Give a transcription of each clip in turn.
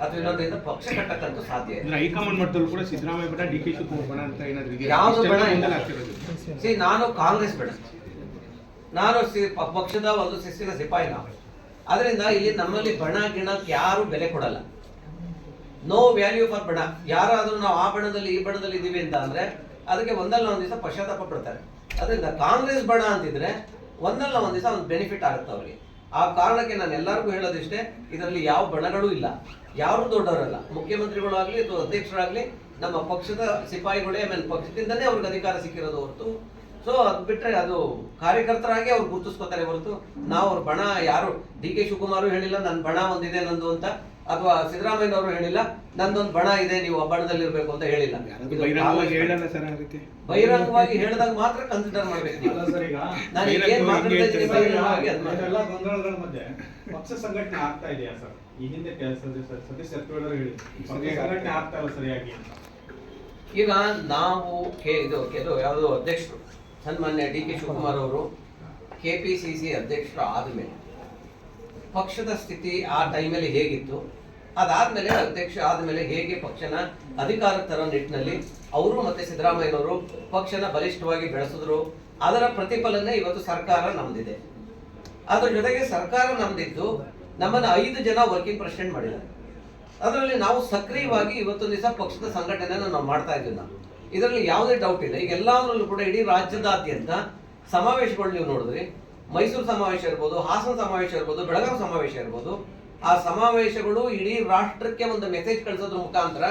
ಅಥವಾ ಇನ್ನೊಂದರಿಂದ ಪಕ್ಷ ಕಟ್ಟಕ್ಕಂತೂ ಸಾಧ್ಯ ಅಂದ್ರೆ ಹೈಕಮಾಂಡ್ ಮಟ್ಟದಲ್ಲೂ ಕೂಡ ಸಿದ್ದರಾಮಯ್ಯ ಬೇಡ ಡಿ ಕೆ ಶಿವಕುಮಾರ್ ಬೇಡ ಅಂತ ಏನಾದ್ರು ಇದೆಯಾ? ಯಾವ್ದು ಬೇಡ ಇಲ್ಲ. ಗೊಂದಲ ಆಗ್ತಿರೋದು. ಸಿ ನಾನು ಕಾಂಗ್ರೆಸ್ ಬೇಡ. ನಾನು ಸಿ- ಪ- ಪಕ್ಷದ ಒಂದು ಶಿಸ್ತಿನ ಸಿಪಾಯಿ ನಾವು. ಅದರಿಂದ ಇಲ್ಲಿ ನಮ್ಮಲ್ಲಿ ಬಣ ಗಿಣಕ್ಕೆ ಯಾರು ಬೆಲೆ ಕೊಡಲ್ಲ. ನೋ ವ್ಯಾಲ್ಯೂ ಫಾರ್ ಬಣ. ಯಾರಾದ್ರೂ ನಾವು ಆ ಬಣದಲ್ಲಿ ಈ ಬಣದಲ್ಲಿ ಇದೀವಿ ಅಂತ ಅಂದ್ರೆ ಅದಕ್ಕೆ ಒಂದಲ್ಲ ಒಂದ್ ದಿವಸ ಪಶ್ಚಾತ್ತಾಪ ಪಡ್ತಾರೆ. ಅದರಿಂದ ಕಾಂಗ್ರೆಸ್ ಬಣ ಅಂತಿದ್ರೆ ಒಂದಲ್ಲ ಒಂದ್ ದಿವಸ ಒಂದು ಬೆನಿಫಿಟ್ ಆಗುತ್ತೆ ಅವ್ರಿಗೆ. ಆ ಕಾರಣಕ್ಕೆ ನಾನು ಎಲ್ಲರಿಗೂ ಹೇಳೋದಿಷ್ಟೇ, ಇದರಲ್ಲಿ ಯಾವ ಬಣಗಳು ಇಲ್ಲ. ಯಾರು ದೊಡ್ಡವರಲ್ಲ. ಮುಖ್ಯಮಂತ್ರಿಗಳಾಗ್ಲಿ ಅಥವಾ ಅಧ್ಯಕ್ಷರಾಗಲಿ, ನಮ್ಮ ಪಕ್ಷದ ಸಿಪಾಯಿಗಳೇ ಆಮೇಲೆ ಪಕ್ಷದಿಂದಲೇ ಅವ್ರಿಗೆ ಅಧಿಕಾರ ಸಿಕ್ಕಿರೋದು ಹೊರತು ಸೊ ಅದು ಬಿಟ್ರೆ ಅದು ಕಾರ್ಯಕರ್ತರಾಗಿ ಅವ್ರು ಗುರುತಿಸ್ಕೋತಾರೆ ಹೊರತು ನಾವು ಅವ್ರ ಬಣ ಯಾರು? ಡಿ ಕೆ ಶಿವಕುಮಾರು ಹೇಳಿಲ್ಲ ನನ್ನ ಬಣ ಒಂದಿದೆ ನಂದು ಅಂತ ಅಥವಾ ಸಿದ್ದರಾಮಯ್ಯನವರು ಹೇಳಿಲ್ಲ ನಂದೊಂದು ಬಣ ಇದೆ ನೀವು ಆ ಬಣದಲ್ಲಿ ಇರ್ಬೇಕು ಅಂತ ಹೇಳಿಲ್ಲ. ಬಹಿರಂಗವಾಗಿ ಹೇಳಿದಾಗ ಮಾತ್ರ ಕನ್ಸಿಡರ್ ಮಾಡ್ಬೇಕು ಅಲ್ಲ ಸರ್ ಈಗ ನಾನು ಈಗ ಏನ್ ಮಾತಾಡ್ತಾ ಇದ್ದೀನಿ ಬಹಿರಂಗವಾಗಿ ಅದ್ ಮಾಡಿ. ಎಲ್ಲ ಗೊಂದಲಗಳ ಮಧ್ಯೆ ಪಕ್ಷ ಸಂಘಟನೆ ಆಗ್ತಾ ಇದೆಯಾ ಸರ್? ಈ ಹಿಂದೆ ಕೆಲಸ ಸತೀಶ್ ಜಾರಕಿಹೊಳಿ ಹೇಳಿ ಪಕ್ಷ ಸಂಘಟನೆ ಆಗ್ತಾ ಇಲ್ಲ ಸರಿಯಾಗಿ ಅಂತ. ಈಗ ನಾವು ಕೆ ಇದು ಇದು ಯಾವುದು ಅಧ್ಯಕ್ಷರು ಸನ್ಮಾನ್ಯ ಡಿ ಕೆ ಶಿವಕುಮಾರ್ ಅವರು ಕೆ ಪಿ ಸಿ ಸಿ ಅಧ್ಯಕ್ಷರು ಆದಮೇಲೆ. ಪಕ್ಷದ ಸ್ಥಿತಿ ಆ ಟೈಮಲ್ಲಿ ಹೇಗಿತ್ತು? ಅದಾದ್ಮೇಲೆ ಅಧ್ಯಕ್ಷ ಆದಮೇಲೆ ಹೇಗೆ ಪಕ್ಷನ ಅಧಿಕಾರ ತರೋ ನಿಟ್ಟಿನಲ್ಲಿ ಅವರು ಮತ್ತೆ ಸಿದ್ದರಾಮಯ್ಯನವರು ಪಕ್ಷನ ಬಲಿಷ್ಠವಾಗಿ ಬೆಳೆಸಿದ್ರು? ಅದರ ಪ್ರತಿಫಲನೇ ಇವತ್ತು ಸರ್ಕಾರ ನಮ್ದಿದೆ. ಅದ್ರ ಜೊತೆಗೆ ಸರ್ಕಾರ ನಮ್ದಿದ್ದು ನಮ್ಮನ್ನು ಐದು ಜನ ವರ್ಕಿಂಗ್ ಪ್ರೆಸಿಡೆಂಟ್ ಮಾಡಿದ್ದಾರೆ. ಅದರಲ್ಲಿ ನಾವು ಸಕ್ರಿಯವಾಗಿ ಇವತ್ತೊಂದು ದಿವಸ ಪಕ್ಷದ ಸಂಘಟನೆಯನ್ನು ನಾವು ಮಾಡ್ತಾ ಇದ್ದೀವಿ ನಾವು. ಇದರಲ್ಲಿ ಯಾವುದೇ ಡೌಟ್ ಇಲ್ಲ. ಈಗ ಎಲ್ಲದರಲ್ಲೂ ಕೂಡ ಇಡೀ ರಾಜ್ಯದಾದ್ಯಂತ ಸಮಾವೇಶಗಳು ನೀವು ನೋಡಿದ್ರಿ. ಮೈಸೂರು ಸಮಾವೇಶ ಇರ್ಬೋದು, ಹಾಸನ ಸಮಾವೇಶ ಇರ್ಬೋದು ಬೆಳಗಾವಿ ಸಮಾವೇಶ ಇರ್ಬೋದು. ಆ ಸಮಾವೇಶಗಳು ಇಡೀ ರಾಷ್ಟ್ರಕ್ಕೆ ಒಂದು ಮೆಸೇಜ್ ಕಳಿಸೋದ್ರ ಮುಖಾಂತರ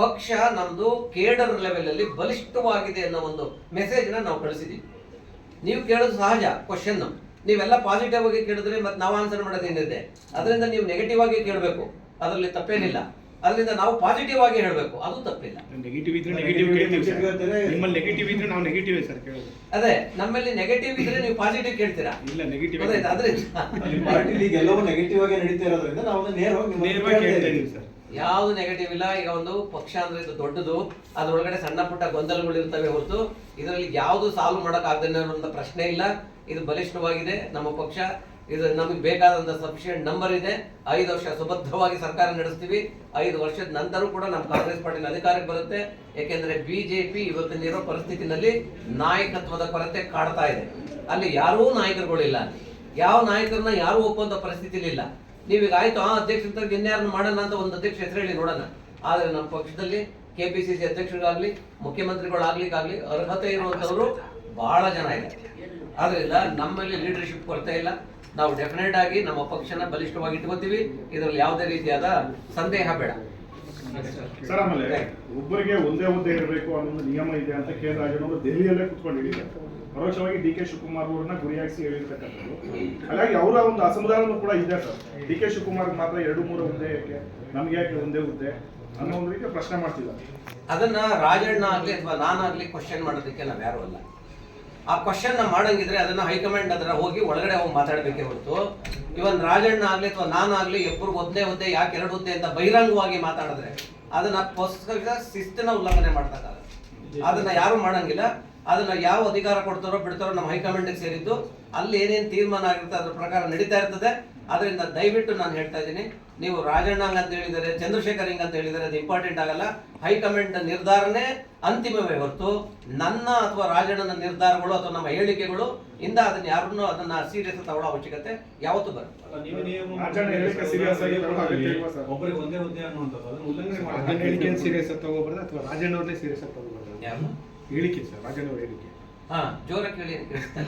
ಪಕ್ಷ ನಮ್ದು ಕೇಡರ್ ಲೆವೆಲಲ್ಲಿ ಬಲಿಷ್ಠವಾಗಿದೆ ಅನ್ನೋ ಒಂದು ಮೆಸೇಜ್ನ ನಾವು ಕಳಿಸಿದ್ದೀವಿ ನೀವು ಕೇಳೋದು ಸಹಜ ಕ್ವಶನ್ ನೀವೆಲ್ಲ ಪಾಸಿಟಿವ್ ಆಗಿ ಕೇಳಿದ್ರೆ ಮತ್ತೆ ನಾವು ಆನ್ಸರ್ ಮಾಡೋದೇನಿದೆ ಅದರಿಂದ ನೀವು ನೆಗೆಟಿವ್ ಆಗಿ ಕೇಳಬೇಕು. ಅದರಲ್ಲಿ ತಪ್ಪೇನಿಲ್ಲ. ಅದರಿಂದ ನಾವು ಪಾಸಿಟಿವ್ ಆಗಿ ಹೇಳಬೇಕು. ಅದು ತಪ್ಪಿಲ್ಲ. ನೆಗೆಟಿವ್ ಇದ್ರೆ ನೆಗೆಟಿವ್ ಕೇಳ್ತೀವಿ ಸರ್ ನಿಮ್ಮಲ್ಲಿ ನೆಗೆಟಿವ್ ಇದ್ರೆ ನಾವು ನೆಗೆಟಿವ್ ಸರ್ ಕೇಳೋದು. ಅದೇ ನಮ್ಮಲ್ಲಿ ನೆಗೆಟಿವ್ ಇದ್ರೆ ನೀವು ಪಾಸಿಟಿವ್ ಕೇಳ್ತೀರಾ? ಇಲ್ಲ ನೆಗೆಟಿವ್ ಅದೇ ಪಾರ್ಟಿ ಈಗ ಎಲ್ಲವೂ ನೆಗೆಟಿವ್ ಆಗಿ ನಡೀತಾ ಇರೋದ್ರಿಂದ ನಾವು ನೇರವಾಗಿ ನೇರವಾಗಿ ಕೇಳ್ತಾ ಕೇಳ್ತಾ ಇದ್ದೀವಿ. ಇದೀವಿ ಸರ್ ಯಾವುದು ನೆಗೆಟಿವ್ ಇಲ್ಲ ಈಗ ಒಂದು ಪಕ್ಷ ಅಂದ್ರೆ ಇದು ದೊಡ್ಡದು ಅದ್ರೊಳಗಡೆ ಸಣ್ಣ ಪುಟ್ಟ ಗೊಂದಲಗಳು ಇರ್ತವೆ ಹೊರತು ಇದರಲ್ಲಿ ಯಾವುದು ಸಾಲ್ವ್ ಮಾಡಕ್ ಆಗದೆ ಅನ್ನೋ ಪ್ರಶ್ನೆ ಇಲ್ಲ. ಇದು ಬಲಿಷ್ಠವಾಗಿದೆ ನಮ್ಮ ಪಕ್ಷ. ಇದು ನಮಗೆ ಬೇಕಾದಂತ ಸಫಿಷಿಯಂಟ್ ನಂಬರ್ ಇದೆ. ಐದು ವರ್ಷ ಸುಭದ್ರವಾಗಿ ಸರ್ಕಾರ ನಡೆಸ್ತೀವಿ. ಐದು ವರ್ಷದ ನಂತರ ಕೂಡ ನಮ್ಮ ಕಾಂಗ್ರೆಸ್ ಪಾರ್ಟಿನ ಅಧಿಕಾರಕ್ಕೆ ಬರುತ್ತೆ. ಯಾಕೆಂದ್ರೆ ಬಿಜೆಪಿ ಇವತ್ತಿನಿರೋ ಪರಿಸ್ಥಿತಿನಲ್ಲಿ ನಾಯಕತ್ವದ ಕೊರತೆ ಕಾಡ್ತಾ ಇದೆ. ಅಲ್ಲಿ ಯಾರೂ ನಾಯಕರುಗಳಿಲ್ಲ. ಯಾವ ನಾಯಕರನ್ನ ಯಾರು ಒಪ್ಪುವಂತ ಪರಿಸ್ಥಿತಿಲಿಲ್ಲ ನೀವೀಗ ಆಯ್ತು ಆ ಅಧ್ಯಕ್ಷ ಇನ್ಯಾರನ್ನ ಮಾಡೋಣ ಅಂತ ಒಂದು ಅಧ್ಯಕ್ಷ ಹೆಸರು ಹೇಳಿ ನೋಡೋಣ. ಆದ್ರೆ ನಮ್ಮ ಪಕ್ಷದಲ್ಲಿ ಕೆ ಪಿ ಸಿ ಸಿ ಅಧ್ಯಕ್ಷರಿಗಾಗ್ಲಿ ಮುಖ್ಯಮಂತ್ರಿಗಳಾಗ್ಲಿಕ್ಕಾಗ್ಲಿ ಅರ್ಹತೆ ಇರುವಂತವರು ಬಹಳ ಜನ ಇದೆ ಆದ್ರಿಂದ ನಮ್ಮಲ್ಲಿ ಲೀಡರ್ಶಿಪ್ ಕೊರತೆ ಇಲ್ಲ. ನಾವು ಡೆಫಿನೆಟ್ ಆಗಿ ನಮ್ಮ ಪಕ್ಷನ ಬಲಿಷ್ಠವಾಗಿ ಇಟ್ಕೋತೀವಿ. ಇದರಲ್ಲಿ ಯಾವುದೇ ರೀತಿಯಾದ ಸಂದೇಹ ಬೇಡ. ಸರ್ ಆಮೇಲೆ ಒಬ್ಬರಿಗೆ ಒಂದೇ ಹುದ್ದೆ ಇರಬೇಕು ಅನ್ನೋ ನಿಯಮ ಇದೆ ಅಂತ ಕೇಂದ್ರ ಆಯೋಗ ದೆಹಲಿಯಲ್ಲೇ ಕುತ್ಕೊಂಡಿದ್ದಾರೆ ಪರೋಕ್ಷವಾಗಿ ಡಿ ಕೆ ಶಿವಕುಮಾರ್ ಅವರನ್ನ ಗುರಿಯಾಗಿಸಿ ಹೇಳಿರ್ತಕ್ಕಂಥದ್ದು. ಹಾಗಾಗಿ ಅವರ ಒಂದು ಅಸಮಾಧಾನನೂ ಕೂಡ ಇದೆ ಸರ್. ಡಿ ಕೆ ಶಿವಕುಮಾರ್ ಮಾತ್ರ ಎರಡು ಮೂರು ಹುದ್ದೆ ಯಾಕೆ? ನಮ್ಗೆ ಯಾಕೆ ಒಂದೇ ಹುದ್ದೆ ಅನ್ನೋ ಒಂದು ರೀತಿಯ ಪ್ರಶ್ನೆ ಮಾಡ್ತಿದ್ದಾರೆ. ಅದನ್ನ ರಾಜಣ್ಣ ಆಗ್ಲಿ ಅಥವಾ ನಾನಾಗ್ಲಿ ಕ್ವಶನ್ ಮಾಡೋದಕ್ಕೆ ನಾವ್ ಯಾರು ಅಲ್ಲ. ಆ ಕ್ವಶನ್ ಮಾಡಂಗಿದ್ರೆ ಅದನ್ನ ಹೈಕಮಾಂಡ್ ಅದರ ಹೋಗಿ ಒಳಗಡೆ ಹೋಗಿ ಮಾತಾಡ್ಬೇಕೇ ಹೊರತು. ಇವನ್ ರಾಜಣ್ಣ ಆಗ್ಲಿ ಅಥವಾ ನಾನಾಗ್ಲಿ ಇಬ್ಬರು ಒಂದೇ ಹುದ್ದೆ, ಯಾಕೆ ಎರಡು ಹುದ್ದೆ ಅಂತ ಬಹಿರಂಗವಾಗಿ ಮಾತಾಡಿದ್ರೆ ಅದನ್ನ ಪುಸ್ತಕ ಶಿಸ್ತಿನ ಉಲ್ಲಂಘನೆ ಮಾಡ್ತಕ್ಕಾಗತ್ತೆ ಅದನ್ನ ಯಾರು ಮಾಡಂಗಿಲ್ಲ. ಅದನ್ನ ಯಾವ ಅಧಿಕಾರ ಕೊಡ್ತಾರೋ ಬಿಡ್ತಾರೋ ನಮ್ಮ ಹೈಕಮಾಂಡ್ ಸೇರಿದ್ದು ಅಲ್ಲಿ ಏನೇನ್ ತೀರ್ಮಾನ ಆಗಿರುತ್ತೆ ಅದ್ರ ಪ್ರಕಾರ ನಡೀತಾ ಇರ್ತದೆ. ಅದರಿಂದ ದಯವಿಟ್ಟು ನಾನು ಹೇಳ್ತಾ ಇದ್ದೀನಿ ನೀವು ರಾಜಣ್ಣ ಹಂಗ್ ಅಂತ ಹೇಳಿದರೆ ಚಂದ್ರಶೇಖರ್ ಹಿಂಗ್ ಅಂತ ಹೇಳಿದರೆ ಅದು ಇಂಪಾರ್ಟೆಂಟ್ ಆಗಲ್ಲ. ಹೈಕಮಾಂಡ್ ನಿರ್ಧಾರನೇ ಅಂತಿಮವೇ ಹೊರತು ನನ್ನ ಅಥವಾ ರಾಜಣ್ಣನ ನಿರ್ಧಾರಗಳು ಅಥವಾ ನಮ್ಮ ಹೇಳಿಕೆಗಳು ಇಂದ ಅದನ್ನ ಯಾರನ್ನು ಅದನ್ನ ಸೀರಿಯಸ್ ತಗೊಳ್ಳೋ ಅವಶ್ಯಕತೆ ಯಾವತ್ತೂ ಬರುತ್ತೆ ಹೇಳಿಕೆ ಸರ್? ರಾಜಣ್ಣ ಹೇಳಿಕೆ. ಹಾ ಜೋರಾಗಿ ಕೇಳಿ ಅಂತ ಕೇಳಿಸ್ತಾನೆ.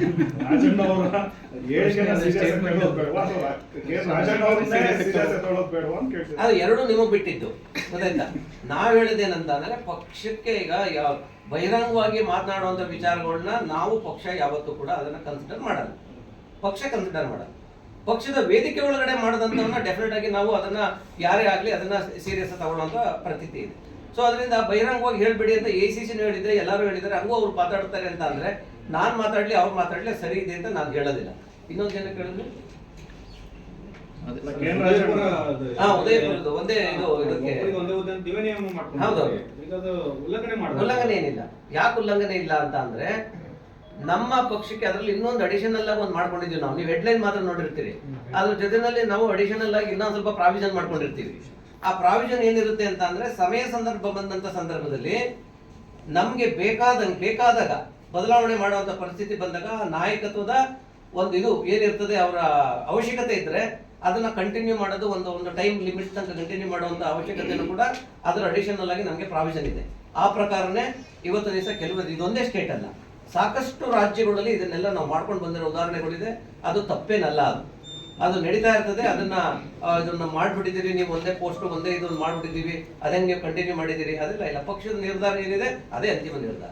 ಹೇಳಿಕೆನ serious ಆಗಿ ತಗೊಳ್ಳೋದು ಬೇಡವಾ ಅಥವಾ ಕೆ- ರಾಜಣ್ಣ ಅವ್ರನ್ನೇ serious ಆಗಿ ತಗೊಳ್ಳೋದು ಬೇಡವಾ ಅಂತ ಕೇಳ್ತಿದ್ದಾರೆ. ಅದು ಎರಡು ನಿಮಗೆ ಬಿಟ್ಟಿದ್ದು. ಗೊತ್ತಾಯ್ತಾ? ನಾವ್ ಹೇಳಿದೇನಂತ ಅಂದ್ರೆ ಪಕ್ಷಕ್ಕೆ ಈಗ ಯಾವ ಬಹಿರಂಗವಾಗಿ ಮಾತನಾಡುವಂತ ವಿಚಾರಗಳನ್ನ ನಾವು ಪಕ್ಷ ಯಾವತ್ತೂ ಕೂಡ ಅದನ್ನ ಕನ್ಸಿಡರ್ ಮಾಡಲ್ಲ. ಪಕ್ಷ ಕನ್ಸಿಡರ್ ಮಾಡಲ್ಲ. ಪಕ್ಷದ ವೇದಿಕೆ ಒಳಗಡೆ ಮಾಡದಂತವನ್ನ ಡೆಫಿನೆಟ್ ಆಗಿ ನಾವು ಅದನ್ನ ಯಾರೇ ಆಗ್ಲಿ ಅದನ್ನ ಸೀರಿಯಸ್ ತಗೊಳ್ಳುವಂತ ಪ್ರತೀತಿ ಇದೆ. ಸೊ ಅದರಿಂದ ಬಹಿರಂಗವಾಗಿ ಹೇಳ್ಬೇಡಿ ಅಂತ ಎ ಸಿ ಸಿನೂ ಹೇಳಿದ್ರೆ ಎಲ್ಲರೂ ಹೇಳಿದ್ರೆ ಹಂಗೂ ಅವ್ರು ಮಾತಾಡ್ತಾರೆ ಅಂತ ಅಂದ್ರೆ ನಾನ್ ಮಾತಾಡ್ಲಿ ಅವ್ರು ಮಾತಾಡ್ಲಿ ಸರಿ ಇದೆ ಅಂತ ನಾನು ಹೇಳೋದಿಲ್ಲ. ಇನ್ನೊಂದು ಜನ ಕೇಳಿದ್ರು ಒಂದೇ ಇದು ಇದಕ್ಕೆ- ಹುದ್ದೆ. ಉಲ್ಲಂಘನೆ ಏನಿಲ್ಲ. ಯಾಕೆ ಉಲ್ಲಂಘನೆ ಇಲ್ಲ ಅಂತ ಅಂದ್ರೆ ನಮ್ಮ ಪಕ್ಷಕ್ಕೆ ಅದರಲ್ಲಿ ಇನ್ನೊಂದು ಅಡಿಷನಲ್ ಆಗಿ ಒಂದು ಮಾಡ್ಕೊಂಡಿದ್ದೀವಿ ನಾವು. ನೀವು ಹೆಡ್ಲೈನ್ ಮಾತ್ರ ನೋಡಿರ್ತೀರಿ. ಅದ್ರ ಜೊತೆನಲ್ಲಿ ನಾವು ಅಡಿಷನಲ್ ಆಗಿ ಇನ್ನೊಂದು ಸ್ವಲ್ಪ ಪ್ರಾವಿಷನ್ ಮಾಡ್ಕೊಂಡಿರ್ತೀವಿ. ಆ ಪ್ರಾವಿಷನ್ ಏನಿರುತ್ತೆ ಅಂತ ಅಂದ್ರೆ ಸಮಯ ಸಂದರ್ಭ ಬಂದಂತ ಸಂದರ್ಭದಲ್ಲಿ ನಮ್ಗೆ ಬೇಕಾದಂಗೆ ಬೇಕಾದಾಗ ಬದಲಾವಣೆ ಮಾಡುವಂತ ಪರಿಸ್ಥಿತಿ ಬಂದಾಗ ನಾಯಕತ್ವದ ಒಂದು ಇದು ಏನಿರ್ತದೆ ಅವರ ಅವಶ್ಯಕತೆ ಇದ್ರೆ ಅದನ್ನ ಕಂಟಿನ್ಯೂ ಮಾಡೋದು ಒಂದು ಒಂದು ಟೈಮ್ ಲಿಮಿಟ್ ತನಕ ಕಂಟಿನ್ಯೂ ಮಾಡುವಂತ ಅವಶ್ಯಕತೆಯನ್ನು ಕೂಡ ಅದರ ಅಡಿಷನಲ್ ಆಗಿ ನಮಗೆ ಪ್ರಾವಿಷನ್ ಇದೆ. ಆ ಪ್ರಕಾರನೇ ಇವತ್ತು ದಿವಸ ಕೆಲವೊಂದು ಇದೊಂದೇ ಸ್ಟೇಟ್ ಅಲ್ಲ. ಸಾಕಷ್ಟು ರಾಜ್ಯಗಳಲ್ಲಿ ಇದನ್ನೆಲ್ಲ ನಾವು ಮಾಡ್ಕೊಂಡು ಬಂದಿರೋ ಉದಾಹರಣೆಗಳಿದೆ. ಅದು ತಪ್ಪೇನಲ್ಲ ಅದು. ಅದು ನಡೀತಾ ಇರ್ತದೆ, ಅದನ್ನ ಇದನ್ನ ಮಾಡ್ಬಿಟ್ಟಿದ್ದೀರಿ, ನೀವು ಒಂದೇ ಪೋಸ್ಟ್ ಒಂದೇ ಇದನ್ನ ಮಾಡ್ಬಿಟ್ಟಿದ್ದೀವಿ, ಅದೇ ನೀವು ಕಂಟಿನ್ಯೂ ಮಾಡಿದ್ದೀರಿ, ಅದೆಲ್ಲ ಇಲ್ಲ. ಪಕ್ಷದ ನಿರ್ಧಾರ ಏನಿದೆ, ಅದೇ ಅಂತಿಮ ನಿರ್ಧಾರ.